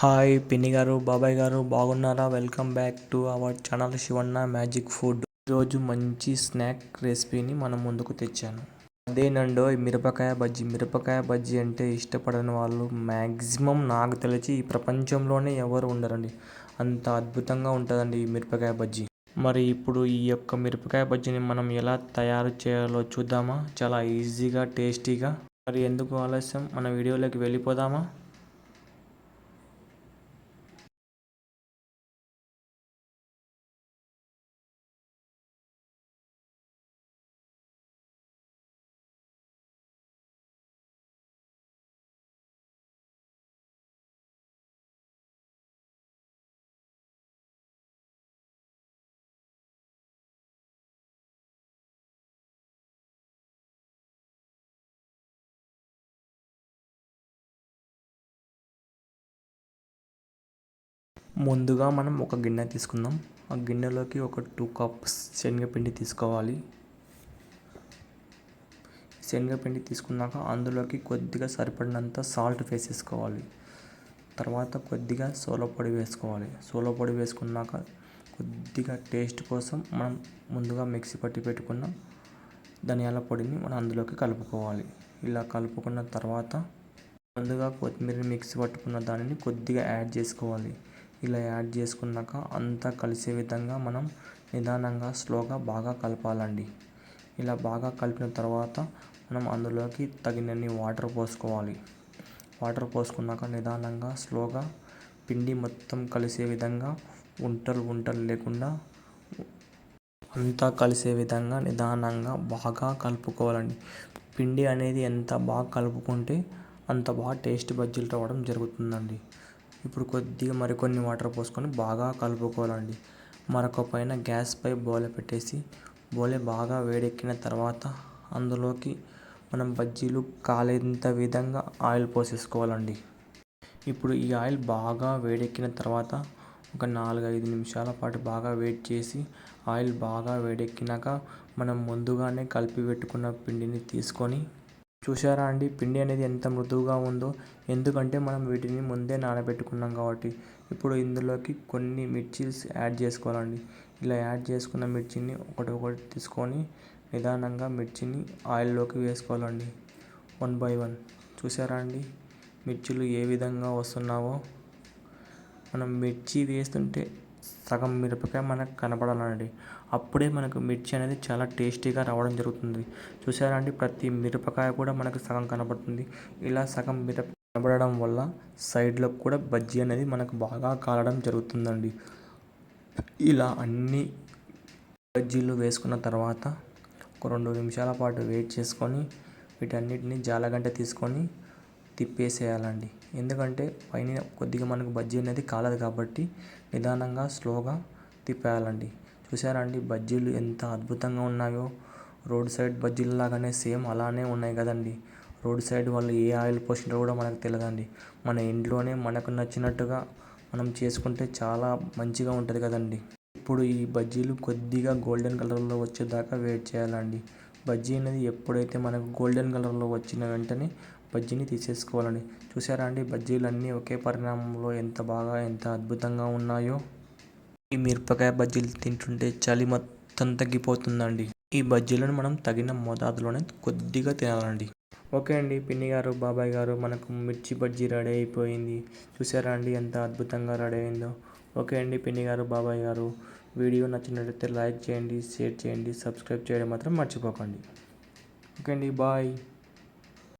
Hi పిన్ని గారు బాబాయ్ గారు బాగున్నారా? Welcome back to our channel Shivanna magic food. ఈరోజు మంచి స్నాక్ రెసిపీని మనం ముందుకు తెచ్చాను. అదేనండో ఈ మిరపకాయ బజ్జీ. మిరపకాయ బజ్జీ అంటే ఇష్టపడని వాళ్ళు మ్యాక్సిమం నాకు తెలిసి ఈ ప్రపంచంలోనే ఎవరు ఉండరండి. అంత అద్భుతంగా ఉంటుందండి ఈ మిరపకాయ బజ్జీ. మరి ఇప్పుడు ఈ యొక్క మిరపకాయ బజ్జీని మనం ఎలా తయారు చేయాలో చూద్దామా? చాలా ఈజీగా టేస్టీగా. మరి ఎందుకు ఆలస్యం? మన వీడియోలోకి వెళ్ళిపోదామా? ముందుగా మనం ఒక గిన్నె తీసుకుందాం. ఆ గిన్నెలోకి ఒక టూ కప్స్ శనగపిండి తీసుకోవాలి. శనగపిండి తీసుకున్నాక అందులోకి కొద్దిగా సరిపడినంత సాల్ట్ వేసేసుకోవాలి. తర్వాత కొద్దిగా సోలో పొడి వేసుకోవాలి. సోలో పొడి వేసుకున్నాక కొద్దిగా టేస్ట్ కోసం మనం ముందుగా మిక్సీ పట్టి పెట్టుకున్న ధనియాల పొడిని మనం అందులోకి కలుపుకోవాలి. ఇలా కలుపుకున్న తర్వాత ముందుగా కొత్తిమీర మిక్సీ పట్టుకున్న దానిని కొద్దిగా యాడ్ చేసుకోవాలి. ఇలా యాడ్ చేసుకున్నాక అంతా కలిసే విధంగా మనం నిదానంగా స్లోగా బాగా కలపాలండి. ఇలా బాగా కలిపిన తర్వాత మనం అందులోకి తగినన్ని వాటర్ పోసుకోవాలి. వాటర్ పోసుకున్నాక నిదానంగా స్లోగా పిండి మొత్తం కలిసే విధంగా ఉంటలు ఉంటలు లేకుండా అంతా కలిసే విధంగా నిదానంగా బాగా కలుపుకోవాలండి. పిండి అనేది ఎంత బాగా కలుపుకుంటే అంత బాగా టేస్ట్ బజ్జీలు రావడం జరుగుతుందండి. ఇప్పుడు కొద్దిగా మరికొన్ని వాటర్ పోసుకొని బాగా కలుపుకోవాలండి. మరొక పైన గ్యాస్పై బోలె పెట్టేసి బోలె బాగా వేడెక్కిన తర్వాత అందులోకి మనం బజ్జీలు కాలేంత విధంగా ఆయిల్ పోసేసుకోవాలండి. ఇప్పుడు ఈ ఆయిల్ బాగా వేడెక్కిన తర్వాత ఒక నాలుగు ఐదు నిమిషాల పాటు బాగా వేడి చేసి ఆయిల్ బాగా వేడెక్కినాక మనం ముందుగానే కలిపి పెట్టుకున్న పిండిని తీసుకొని చూసారా అండి? పిండి అనేది ఎంత మృదువుగా ఉందో ఎందుకంటే మనం వీటిని ముందే నానబెట్టుకున్నాం కాబట్టి. ఇప్పుడు ఇందులోకి కొన్ని మిర్చీస్ యాడ్ చేసుకోవాలండి. ఇలా యాడ్ చేసుకున్న మిర్చిని ఒకటి ఒకటి తీసుకొని నిదానంగా మిర్చిని ఆయిల్లోకి వేసుకోవాలండి. One by one. చూసారా అండి? మిర్చిలు ఏ విధంగా వస్తున్నావో. మనం మిర్చి వేస్తుంటే సగం మిరపకాయ మనకు కనపడాలండి అప్పుడే మనకు మిర్చి అనేది చాలా టేస్టీగా రావడం జరుగుతుంది. చూసారా అండి? ప్రతి మిరపకాయ కూడా మనకు సగం కనబడుతుంది. ఇలా సగం మిరప కనబడడం వల్ల సైడ్లో కూడా బజ్జీ అనేది మనకు బాగా కాలడం జరుగుతుందండి. ఇలా అన్ని బజ్జీలు వేసుకున్న తర్వాత ఒక రెండు నిమిషాల పాటు వెయిట్ చేసుకొని వీటన్నిటిని జాలగంట తీసుకొని తిప్పేసేయాలండి. ఎందుకంటే పైన కొద్దిగా మనకు బజ్జీ అనేది కాలదు కాబట్టి నిదానంగా స్లోగా తిప్పేయాలండి. చూసారా అండి బజ్జీలు ఎంత అద్భుతంగా ఉన్నాయో. రోడ్ సైడ్ బజ్జీల లాగానే సేమ్ అలానే ఉన్నాయి కదండి. రోడ్ సైడ్ వాళ్ళు ఏ ఆయిల్ పోసినారో కూడా మనకు తెలియదండి మన ఇంట్లోనే మనకు నచ్చినట్టుగా మనం చేసుకుంటే చాలా మంచిగా ఉంటుంది కదండి. ఇప్పుడు ఈ బజ్జీలు కొద్దిగా గోల్డెన్ కలర్లో వచ్చేదాకా వెయిట్ చేయాలండి. బజ్జీ అనేది ఎప్పుడైతే మనకు గోల్డెన్ కలర్లో వచ్చిన వెంటనే బజ్జీని తీసేసుకోవాలని. చూసారా అండి? బజ్జీలన్నీ ఒకే పరిణామంలో ఎంత బాగా ఎంత అద్భుతంగా ఉన్నాయో. ఈ మిరపకాయ బజ్జీలు తింటుంటే చలి మొత్తం తగ్గిపోతుందండి. ఈ బజ్జీలను మనం తగిన మోతాదులోనే కొద్దిగా తినాలండి. ఓకే అండి. పిన్ని గారు బాబాయ్ గారు మనకు మిర్చి బజ్జీ రెడీ అయిపోయింది. చూసారా అండి ఎంత అద్భుతంగా రెడీ అయిందో. ఓకే అండి. పిన్ని గారు బాబాయ్ గారు వీడియో నచ్చినట్లయితే లైక్ చేయండి షేర్ చేయండి సబ్స్క్రైబ్ చేయడం మాత్రం మర్చిపోకండి. ఓకే అండి. బాయ్.